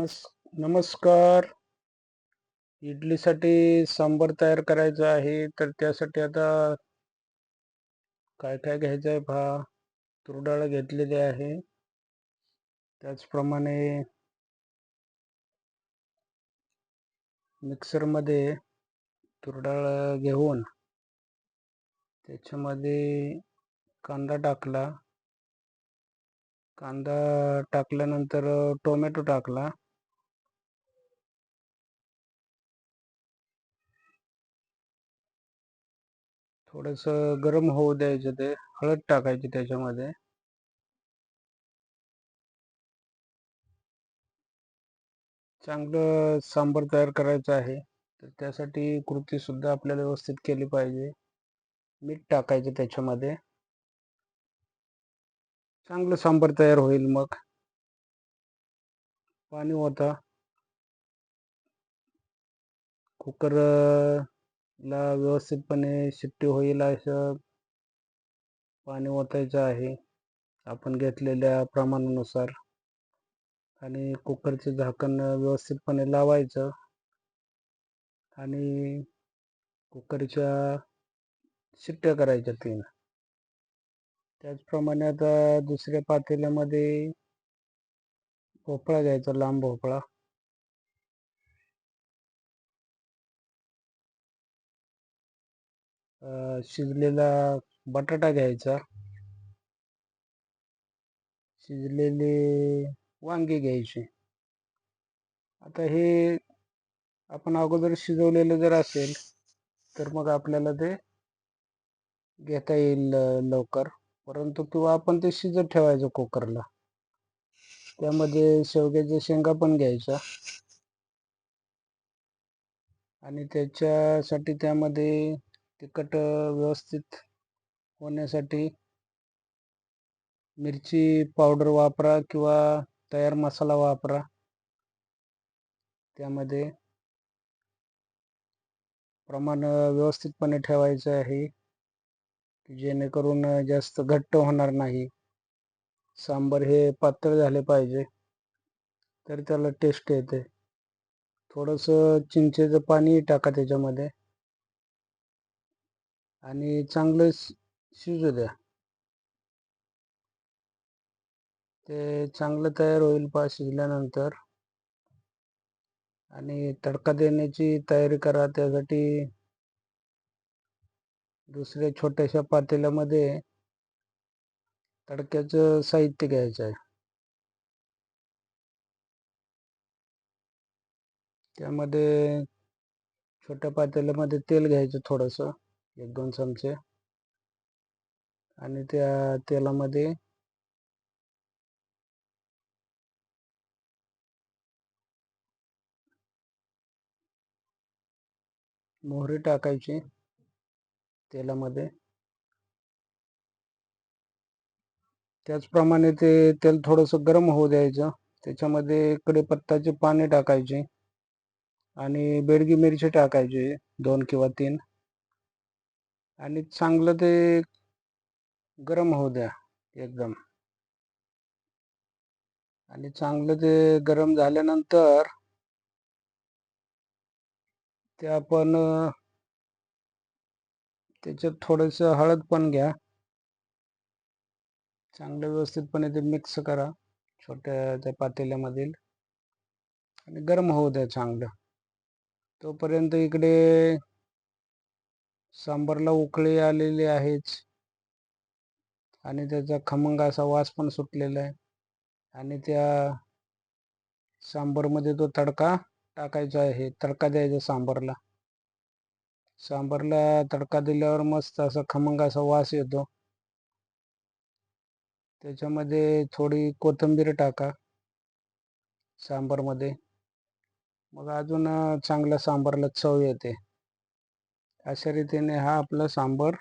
नमस्कार. इडलीसाठी सांबर तयार करायचं आहे तर त्यासाठी आता काय काय घ्यायचं आहे पहा. तुरडाळ घेतलेली आहे. त्याचप्रमाणे मिक्सरमध्ये तुरडाळ घेऊन त्याच्यामध्ये कांदा टाकला. कांदा टाकल्यानंतर टोमॅटो टाकला. थोडस गरम होऊ द्यायचं ते हळद टाकायची त्याच्यामध्ये. चांगलं सांबर तयार करायचं आहे तर त्यासाठी कृती सुद्धा आपल्याला व्यवस्थित केली पाहिजे. मीठ टाकायचं त्याच्यामध्ये. चांगलं सांबर तयार होईल मग. पाणी होता कुकर ला व्यवस्थितपणे शिट्टी होईल असं पाणी ओतायचं आहे. आपण घेतलेल्या प्रमाणानुसार. आणि कुकरचे झाकण व्यवस्थितपणे लावायचं. आणि कुकरच्या शिट्ट्या करायच्या तीन. त्याचप्रमाणे आता दुसऱ्या पातेल्यामध्ये भोपळा घ्यायचा लांब भोपळा. शिजलेला बटाटा घ्यायचा. शिजलेले वांगे घ्यायचे. आता हे आपण अगोदर शिजवलेलं जर असेल तर मग आपल्याला ते घेता येईल लवकर. परंतु किंवा आपण ते शिजत ठेवायचं कुकरला. त्यामध्ये शेवग्याच्या शेंगा पण घ्यायच्या आणि त्याच्यासाठी त्यामध्ये तिखट व्यवस्थित होण्यासाठी मिरची पावडर वापरा किंवा तयार मसाला वापरा. त्यामध्ये प्रमाण व्यवस्थितपणे ठेवायचं आहे जेणेकरून जास्त घट्ट होणार नाही. सांबर हे पातळ झाले पाहिजे तर त्याला टेस्ट येते. थोडंसं चिंचेचं पाणी टाका त्याच्यामध्ये. आणि चांगलं शिजू द्या. ते चांगलं तयार होईल पा शिजल्यानंतर. आणि तडका देण्याची तयारी करा. त्यासाठी दुसऱ्या छोट्याशा पातेल्यामध्ये तडक्याचं साहित्य घ्यायचं आहे. त्यामध्ये छोट्या पातेल्यामध्ये तेल घ्यायचं थोडंसं. एक दोन चमचे. आणि त्या तेलामध्ये मोहरी टाकायची तेलामध्ये. त्याचप्रमाणे ते तेल थोडंसं गरम होऊ द्यायचं. त्याच्यामध्ये कडेपत्ताचे पाने टाकायचे आणि बेडगी मिरची टाकायची दोन किंवा तीन. आणि चांगलं ते गरम होऊ द्या एकदम. आणि चांगलं ते गरम झाल्यानंतर ते आपण त्याच्यात थोडंसं हळद पण घ्या. चांगलं व्यवस्थितपणे ते मिक्स करा छोट्या त्या पातेल्यामधील. आणि गरम होऊ द्या चांगलं. तोपर्यंत इकडे सांबारला उकळी आलेली आहेच. आणि त्याचा खमंग असा वास पण सुटलेला आहे. आणि त्या सांबारमध्ये तो तडका टाकायचा आहे. तडका द्यायचा सांबारला. सांबारला तडका दिल्यावर मस्त असा खमंग असा वास येतो. त्याच्यामध्ये थोडी कोथिंबीर टाका सांबारमध्ये. मग अजून चांगल्या सांबारला चव येते. अशा रीतीने हा आपला सांबर